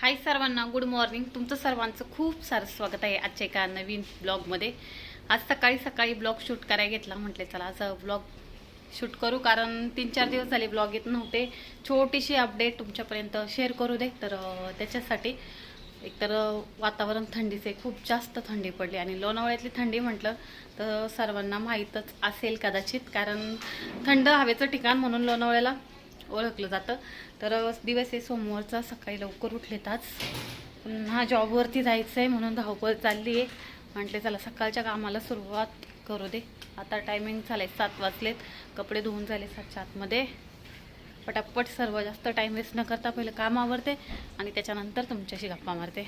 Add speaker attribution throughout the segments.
Speaker 1: हाय सर्वांना good morning तुमचं सर्वांचं खूप सारं स्वागत आहे आजच्या एका नवीन ब्लॉगमध्ये आज सकाळी सकाळी ब्लॉग शूट करायला घेतला म्हटले चला आज ब्लॉग शूट करू कारण तीन चार दिवस झाले ब्लॉग येत नव्हते. छोटीशी अपडेट तुमच्यापर्यंत शेअर करू दे. तर त्याच्यासाठी एकतर अं, वातावरण थंडीचे खूप जास्त थंडी पडली आणि लोणावळ्यातली थंडी म्हटलं तर सर्वांना माहीतच असेल कदाचित कारण थंड हवेचं ठिकाण म्हणून लोणावळ्याला ओळखलं जातं. तर दिवस आहे सोमवारचा सकाळी लवकर उठलेत आज पुन्हा जॉबवरती जायचं आहे म्हणून धावपळ चालली आहे. म्हटले चला सकाळच्या कामाला सुरुवात करू दे. आता टायमिंग झालं सात वाजलेत. कपडे धुवून झाले सातच्या आतमध्ये. पटापट सर्व जास्त टाईम वेस्ट न करता पहिलं काम आवरते आणि त्याच्यानंतर तुमच्याशी गप्पा मारते.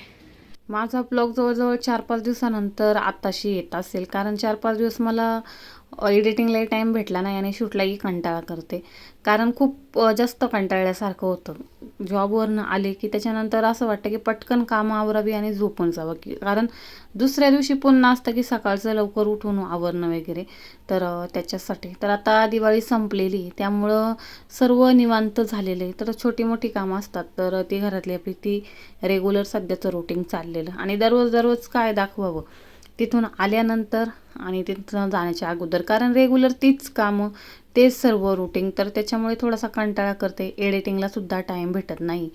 Speaker 1: माझा ब्लॉग जवळजवळ चार पाच दिवसानंतर आत्ताशी येत असेल. कारण चार पाच दिवस मला एडिटिंगलाही टाईम भेटला नाही आणि शूटलाही कंटाळा करते. कारण खूप जास्त कंटाळल्यासारखं होतं. जॉबवरनं आले की त्याच्यानंतर असं वाटतं की पटकन कामं आवरावी आणि झोपून जावं की कारण दुसऱ्या दिवशी पुन्हा असतं की सकाळचं लवकर उठून आवरणं वगैरे तर त्याच्यासाठी. तर आता दिवाळी संपलेली त्यामुळं सर्व निवांत झालेले. तर छोटी मोठी कामं असतात तर ती घरातली आपली ती रेग्युलर सध्याचं रुटीन चाललेलं. आणि दररोज दररोज काय दाखवावं? तिथून आल्यानंतर आणि तिथं जाण्याच्या अगोदर. कारण रेग्युलर तीच कामं तेच सर्व रुटीन तर त्याच्यामुळे थोडासा कंटाळा करते. एडिटिंगला सुद्धा टाईम भेटत नाही.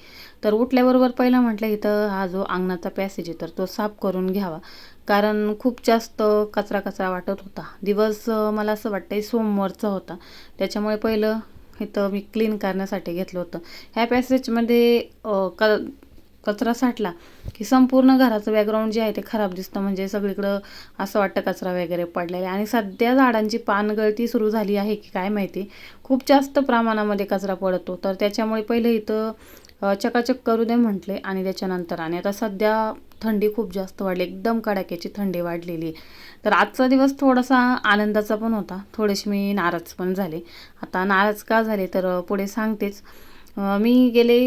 Speaker 1: तर उठल्याबरोबर पहिलं म्हटलं इथं हा जो अंगणाचा पॅसेज आहे तर तो साफ करून घ्यावा. कारण खूप जास्त कचरा कचरा वाटत होता. दिवस मला असं वाटतं सोमवारचा होता. त्याच्यामुळे पहिलं इथं मी क्लीन करण्यासाठी घेतलं होतं. ह्या पॅसेजमध्ये क कचरा साठला की संपूर्ण घराचं बॅकग्राऊंड जे आहे ते खराब दिसतं. म्हणजे सगळीकडं असं वाटतं कचरा वगैरे पडलेला आहे. आणि सध्या झाडांची पानगळती सुरू झाली आहे की काय माहिती? खूप जास्त प्रमाणामध्ये कचरा पडतो. तर त्याच्यामुळे पहिले इथं चकाचक करू दे म्हटले आणि त्याच्यानंतर. आणि आता सध्या थंडी खूप जास्त वाढली. एकदम कडाक्याची थंडी वाढलेली आहे. तर आजचा दिवस थोडासा आनंदाचा पण होता. थोडेसे मी नाराज पण झाले. आता नाराज का झाले? तर पुढे सांगतेच. मी गेले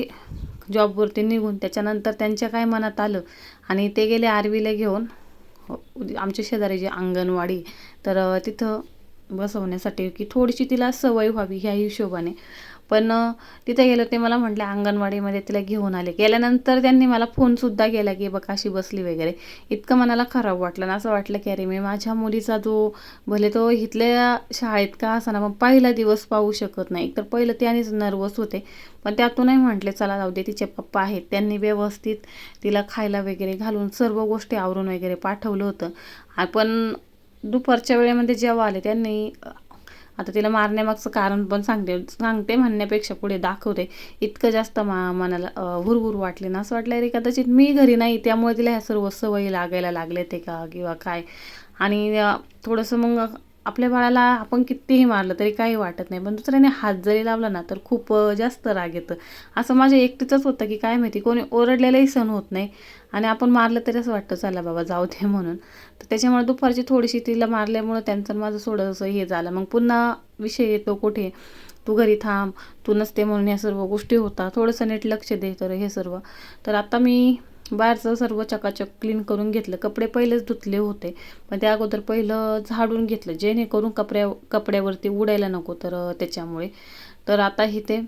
Speaker 1: जॉबवरती निघून त्याच्यानंतर त्यांच्या काय मनात आलं? आणि ते गेले आरवीला घेऊन. हो, आमच्या शेजारी जे अंगणवाडी तर तिथं बसवण्यासाठी की थोडीशी तिला सवय व्हावी ह्या हिशोबाने. पण तिथे गेलं ते मला म्हटले अंगणवाडीमध्ये तिला घेऊन आले. गेल्यानंतर त्यांनी मला फोनसुद्धा केला की बघ अशी बसली वगैरे. इतकं मनाला खराब वाटलं ना असं वाटलं की अरे मी माझ्या मुलीचा जो भले तो इथल्या शाळेत का असा मग पहिला दिवस पाहू शकत नाही. तर पहिलं त्यानेच नर्वस होते. पण त्यातूनही म्हटले चला जाऊ दे तिचे पप्पा आहेत. त्यांनी व्यवस्थित तिला खायला वगैरे घालून सर्व गोष्टी आवरून वगैरे पाठवलं होतं. आपण पण दुपारच्या वेळेमध्ये जेव्हा आले त्यांनी आता तिला मारण्यामागचं कारण पण सांगते सांगते म्हणण्यापेक्षा पुढे दाखवते. इतकं जास्त मा मनाला हुरहुर वाटले ना. असं वाटलं रे कदाचित मी घरी नाही त्यामुळे तिला ह्या सर्व सवयी लागायला लागले ते का किंवा काय? आणि थोडंसं मग आपल्या बाळाला आपण कितीही मारलं तरी काही वाटत नाही. पण दुसऱ्याने हात जरी लावला ना तर खूप जास्त राग येतं. असं माझ्या एकटीचंच होतं की काय माहिती कोणी ओरडलेलंही सण होत नाही. आणि आपण मारलं तरी असं वाटतं चला बाबा जाऊ दे म्हणून. तर त्याच्यामुळे दुपारची थोडीशी तिला मारल्यामुळं त्यांचं माझं थोडंसं हे झालं. मग पुन्हा विषय येतो कुठे? तू घरी थांब तू नसते म्हणून या सर्व गोष्टी होतात. थोडंसं नीट लक्ष दे तर हे सर्व. तर आता मी बाहेरचं सर्व चकाचक क्लीन करून घेतलं. कपडे पहिलेच धुतले होते. पण त्या अगोदर पहिलं झाडून घेतलं. जेणेकरून कपड्या कपड्यावरती उडायला नको तर त्याच्यामुळे. तर आता इथे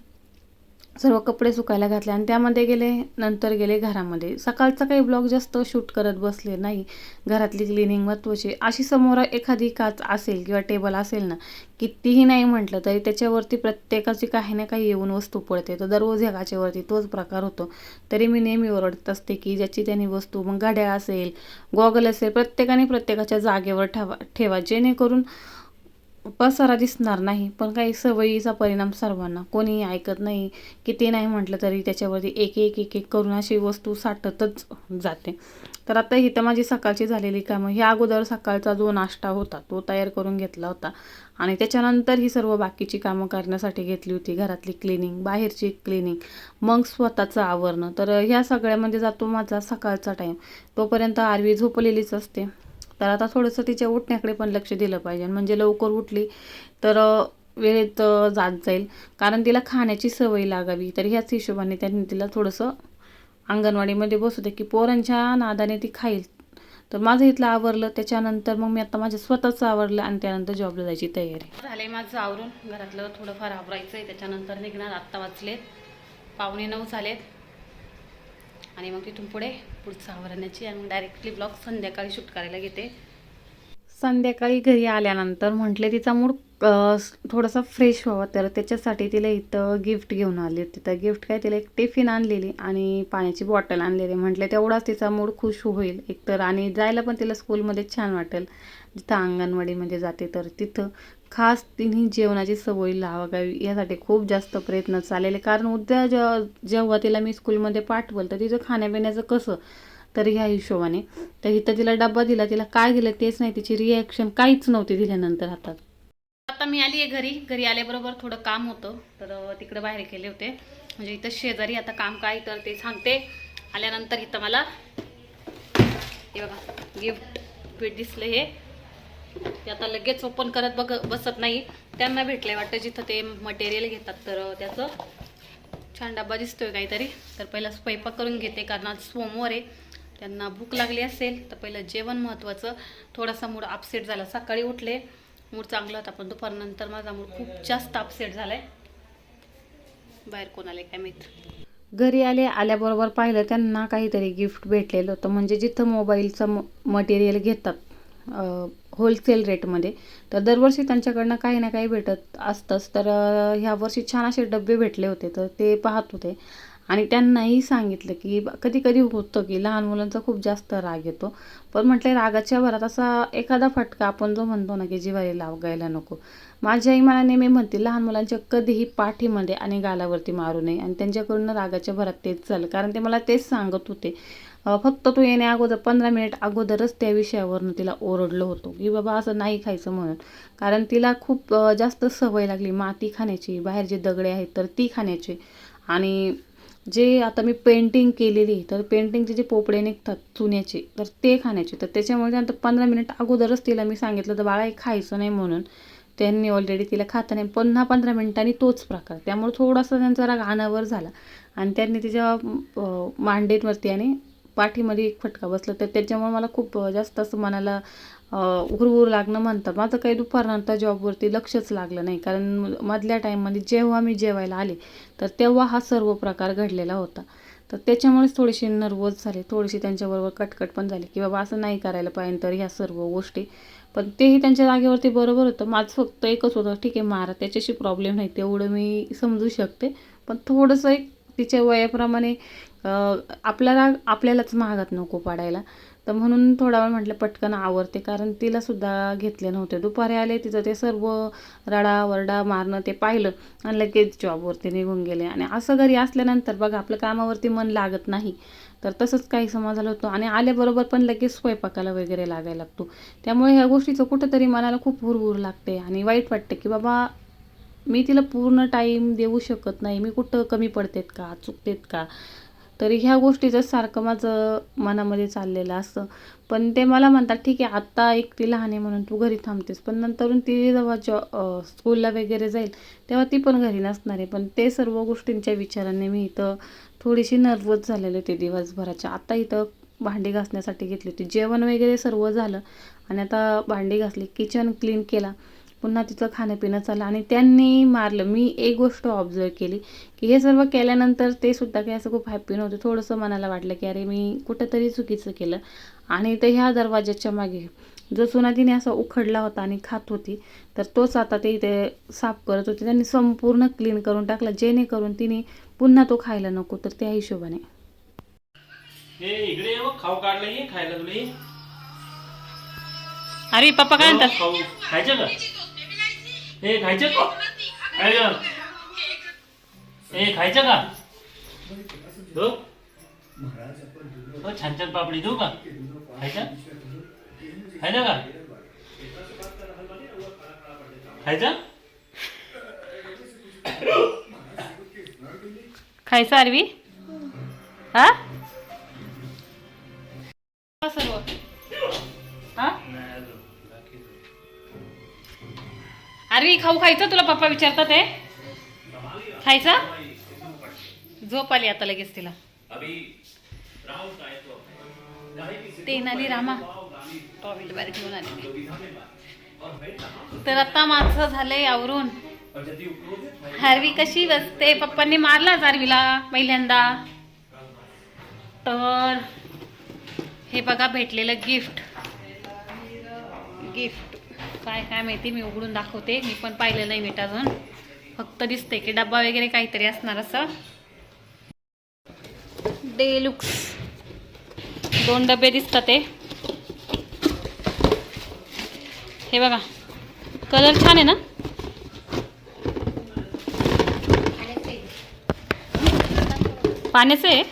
Speaker 1: सर्व कपडे सुकायला घातले आणि त्यामध्ये गेले नंतर गेले घरामध्ये. सकाळचा काही ब्लॉग जास्त शूट करत बसले नाही. घरातली क्लिनिंग महत्त्वाची अशी समोर एखादी काच असेल किंवा टेबल असेल ना कितीही नाही म्हटलं तरी त्याच्यावरती प्रत्येकाची काही ना काही येऊन वस्तू पडते. तर दररोज ह्या काचेवरती तोच प्रकार होतो. तरी मी नेहमी ओरडत असते की ज्याची त्यांनी वस्तू मग घड्याळ असेल गॉगल असेल प्रत्येकाने प्रत्येकाच्या जागेवर ठेवा ठेवा. जेणेकरून पसारा दिसणार नाही पण काही सवयीचा परिणाम सर्वांना. कोणी ऐकत नाही किती नाही म्हटलं तरी त्याच्यावरती एक एक एक एक करून अशी वस्तू साठतच जाते. तर आता ही तर माझी सकाळची झालेली कामं ह्या अगोदर सकाळचा जो नाश्ता होता तो तयार करून घेतला होता. आणि त्याच्यानंतर ही सर्व बाकीची कामं करण्यासाठी घेतली होती. घरातली क्लिनिंग बाहेरची क्लिनिंग मग स्वतःचं आवरणं. तर ह्या सगळ्यामध्ये म्हणजे जातो माझा सकाळचा टाईम तोपर्यंत आरवी झोपलेलीच असते. तर आता थोडंसं तिच्या उठण्याकडे पण लक्ष दिलं पाहिजे. म्हणजे लवकर उठली तर वेळेत जात जाईल. कारण तिला खाण्याची सवय लागावी. तर ह्याच हिशोबाने त्यांनी तिला थोडंसं अंगणवाडीमध्ये बसू दे की पोरांच्या नादाने ती खाईल. तर माझं इथलं आवरलं. त्याच्यानंतर मग मी आता माझ्या स्वतःचं आवरलं आणि त्यानंतर जॉबला जायची तयारी. झाले माझं आवरून. घरातलं थोडंफार आवरायचं आहे त्याच्यानंतर निघणार. आत्ता वाचलेत. पावणे नऊ झालेत. आणि मग तिथून पुढे पुढचं आवरण्याची आणि डायरेक्टली ब्लॉग संध्याकाळी शूट करायला घेते. संध्याकाळी घरी आल्यानंतर म्हटले तिचा मूड थोडासा फ्रेश व्हावा तर त्याच्यासाठी तिला इथं गिफ्ट घेऊन आली होती. तर गिफ्ट काय तिला एक टिफिन आणलेली आणि पाण्याची बॉटल आणलेली. म्हटले तेवढाच तिचा मूड खुश होईल. एकतर आणि जायला पण तिला स्कूलमध्ये छान वाटेल. जिथं अंगणवाडीमध्ये जाते तर तिथं खास तिन्ही जेवणाची सवय लावावी यासाठी खूप जास्त प्रयत्न चाललेले. कारण उद्या जेव्हा जेव्हा तिला मी स्कूलमध्ये पाठवलं तर तिचं खाण्यापिण्याचं कसं? तर ह्या हिशोबाने. तर इथं तिला डब्बा दिला तिला काय दिलं तेच नाही. तिची रिॲक्शन काहीच नव्हती दिल्यानंतर हातात. आता मी आली आहे घरी. घरी आल्याबरोबर थोडं काम होतं. तर तिकडं बाहेर गेले होते. म्हणजे इथं शेजारी आता काम काय तर ते सांगते. आल्यानंतर इथं मला हे बघा गिफ्ट भेट दिसलं हे. ते आता लगेच ओपन करत बघ बसत नाही. त्यांना भेटलंय वाटतं जिथं ते मटेरियल घेतात तर त्याचं छान डब्बा दिसतोय काहीतरी. तर पहिला स्वयंपाक करून घेते कारण आज सोमवार आहे. त्यांना भूक लागली असेल तर पहिलं जेवण महत्त्वाचं थोडासा मूड अपसेट झाला. सकाळी उठले मूड चांगला होता पण दुपारनंतर माझा मूड खूप जास्त अपसेट झालाय. बाहेर कोण आले काय माहीत? घरी आले आल्याबरोबर पाहिलं त्यांना काहीतरी गिफ्ट भेटलेलं होतं. म्हणजे जिथं मोबाईलचं मटेरियल घेतात होलसेल रेटमध्ये तर दरवर्षी त्यांच्याकडनं काही ना काही भेटत असतंच. तर ह्या वर्षी छान असे डबे भेटले होते. तर ते पाहत होते. आणि त्यांनाही सांगितलं की कधी कधी होतं की लहान मुलांचा खूप जास्त राग येतो. पण म्हटलं रागाच्या भरात असा एखादा फटका आपण जो म्हणतो ना की जिवारी लागायला नको. माझी आई मला नेहमी म्हणते लहान मुलांच्या कधीही पाठीमध्ये आणि गालावरती मारू नये. आणि त्यांच्याकडून रागाच्या भरात तेच झालं. कारण ते मला तेच सांगत होते. फक्त तू येणे अगोदर पंधरा मिनिट अगोदरच त्या विषयावरनं तिला ओरडलं होतो. की बाबा असं नाही खायचं म्हणून. कारण तिला खूप जास्त सवय लागली माती खाण्याची बाहेर जे दगडे आहेत तर ती खाण्याची. आणि जे आता मी पेंटिंग केलेली तर पेंटिंगचे जे पोपडे निघतात चुन्याचे तर ते खाण्याचे. तर त्याच्यामुळे त्यानंतर पंधरा मिनिट अगोदरच तिला मी सांगितलं तर बाळा हे खायचं नाही म्हणून. त्यांनी ऑलरेडी तिला खाता नाही. पुन्हा पंधरा मिनिटांनी तोच प्रकार. त्यामुळे थोडासा त्यांचा राग अनावर झाला. आणि त्यांनी तिच्या अं, आणि पाठीमध्ये एक फटका बसला. तर त्याच्यामुळे मला खूप जास्त असं मनाला उर लागणं म्हणतात. माझं काही दुपारनंतर जॉबवरती लक्षच लागलं नाही. कारण मधल्या टाईममध्ये जेव्हा मी जेवायला आले तर तेव्हा हा सर्व प्रकार घडलेला होता. तर त्याच्यामुळेच थोडीशी नर्वस झाले. थोडीशी त्यांच्याबरोबर कटकट पण झाली. की बाबा असं नाही करायला पाहिजे तर ह्या सर्व गोष्टी. पण तेही त्यांच्या जागेवरती बरोबर होतं. माझं फक्त एकच होतं ठीक आहे मारा त्याच्याशी प्रॉब्लेम नाही. तेवढं मी समजू शकते. पण थोडंसं एक तिच्या वयाप्रमाणे आपल्याला आपल्यालाच महागात नको पाडायला. तर म्हणून थोडा वेळ म्हटलं पटकन आवरते कारण तिलासुद्धा घेतले नव्हते. दुपारी आले तिचं ते सर्व रडा वरडा मारणं ते पाहिलं आणि लगेच जॉबवरती निघून गेले. आणि असं घरी असल्यानंतर बघा आपलं कामावरती मन लागत नाही. तर तसंच काही समाज झालं होतं. आणि आल्याबरोबर पण लगेच स्वयंपाकाला वगैरे लागायला लागतो. त्यामुळे ह्या गोष्टीचं कुठंतरी मनाला खूप हुरहुर लागते आणि वाईट वाटते की बाबा मी तिला पूर्ण टाईम देऊ शकत नाही. मी कुठं कमी पडतेत का? चुकतेत का? तरी ह्या गोष्टीचं सारखं माझं मनामध्ये चाललेलं असतं पण ते मला म्हणतात ठीक आहे आत्ता एक ती लहान आहे म्हणून तू घरी थांबतेस. पण नंतरून ती जेव्हा जॉ स्कूलला वगैरे जाईल तेव्हा ती पण घरी नसणार आहे. पण ते सर्व गोष्टींच्या विचाराने मी इथं थोडीशी नर्वस झालेली होती दिवसभराच्या. आता इथं भांडी घासण्यासाठी घेतली होती. जेवण वगैरे सर्व झालं आणि आता भांडी घासली किचन क्लीन केला. पुन्हा तिचं खाणं पिणं चाललं आणि त्यांनी मारलं. मी एक गोष्ट ऑब्झर्व केली की हे सर्व केल्यानंतर ते सुद्धा काही असं खूप हॅप्पी नव्हते. थोडंसं मनाला वाटलं की अरे मी कुठंतरी चुकीचं केलं. आणि ते ह्या दरवाजाच्या मागे जो चुना तिने असा उखडला होता आणि खात होती तर तोच आता ते इथे साफ करत होते. त्यांनी संपूर्ण क्लीन करून टाकला. जेणेकरून तिने पुन्हा तो खायला नको तर त्या हिशोबाने.
Speaker 2: हे इकडे खाऊ काढलं खायला तुला.
Speaker 1: अरे पप्पा काय म्हणतात?
Speaker 2: खाऊ खायचं का? हे खायचं का? खायचं. हे खायचं का? दो. छान छान पापडी देऊ का? खायचं? खायचं का? खायचं?
Speaker 1: खायचं अरवी हा? अरे खाऊ खायचं? तुला पप्पा विचारतात आहे खायचा? झोप आली आता लगेच तिला. ते नाली रामा. टॉवेल बाहेर घेऊन आले तर आता माझं झालंय आवरून. हारवी कशी बसते? पप्पांनी मारलाच हारवीला पहिल्यांदा. तर हे बघा भेटलेलं गिफ्ट. गिफ्ट. काय काय माहिती मी उघडून दाखवते. मी पण पाहिलं नाही मीठ अजून. फक्त दिसते की डब्बा वगैरे काहीतरी असणार असं. डेलुक्स दोन डबे दिसतात ते हे बघा. कलर छान आहे ना? पाण्याचं आहे?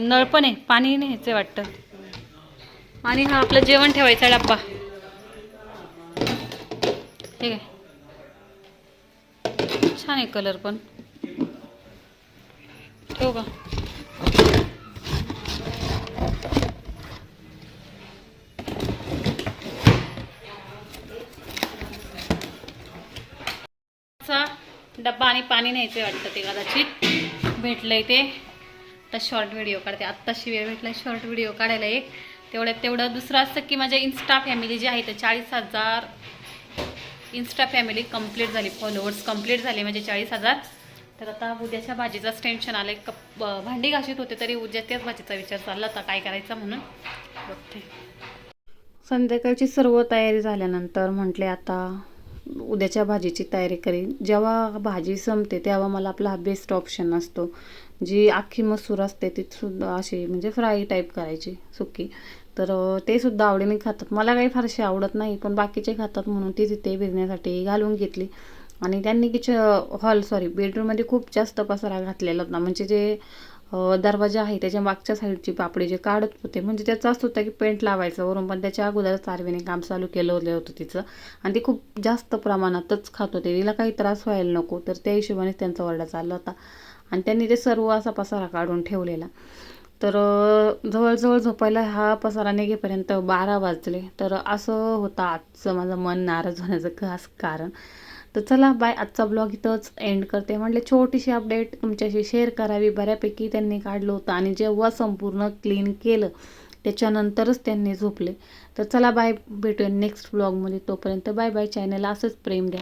Speaker 1: नळ पण आहे. पाणी नाही ह्याचं वाटतं. आणि हा आपलं जेवण ठेवायचा डब्बा. ठीक आहे छान आहे कलर पण. ठेवू का? डब्बा आणि पाणी न्यायचं वाटतं ते कदाचित. भेटलंय ते. आता शॉर्ट व्हिडिओ काढते. आत्ताशी वेळ भेटला शॉर्ट व्हिडिओ काढायला एक. तेवढ्यात तेवढं. दुसरं असतं की माझ्या इन्स्टा फॅमिली जी आहे ते चाळीस हजार इन्स्टा फॅमिली कंप्लीट झाली. फॉलोअर्स कंप्लीट झाले म्हणजे चाळीस हजार. तर आता उद्याच्या भाजीचाच टेन्शन आलं आहे कप भांडी घाशीत होते तरी उद्या त्याच भाजीचा विचार चालला होता. काय करायचा म्हणून? बघते. संध्याकाळची सर्व तयारी झाल्यानंतर म्हटले आता उद्याच्या भाजीची तयारी करीन. जेव्हा भाजी संपते तेव्हा मला आपला हा बेस्ट ऑप्शन असतो. जी अख्खी मसूर असते ती सुद्धा अशी म्हणजे फ्राय टाईप करायची सुकी. तर ते सुद्धा आवडीने खातात. मला काही फारशी आवडत नाही पण बाकीचे खातात म्हणून ती तिथे भिजण्यासाठी घालून घेतली. आणि त्यांनी किच हॉल सॉरी बेडरूममध्ये खूप जास्त पसारा घातलेला होता. म्हणजे जे दरवाजा आहे त्याच्या मागच्या साईडची पापडी जे काढत होते म्हणजे त्याचं असं होतं की पेंट लावायचं वरून पण त्याच्या अगोदर तारवीने काम चालू केलं होतं तिचं. आणि ती खूप जास्त प्रमाणातच खात होते. तिला काही त्रास व्हायला नको तर त्या हिशोबाने त्यांचा ओरडा चालला होता. आणि त्यांनी ते सर्व असा पसारा काढून ठेवलेला. तर जवळजवळ झोपायला हा पसारा निघेपर्यंत बारा वाजले. तर असं होतं आजचं माझं मन नाराज होण्याचं खास कारण. तर चला बाय. आजचा ब्लॉग इथंच एंड करते. म्हटले छोटीशी अपडेट तुमच्याशी शेअर करावी. बऱ्यापैकी त्यांनी काढलं होतं आणि जेव्हा संपूर्ण क्लीन केलं त्याच्यानंतरच त्यांनी झोपले. तर चला बाय. भेटूया नेक्स्ट ब्लॉगमध्ये तोपर्यंत बाय बाय चॅनलला असंच प्रेम द्या.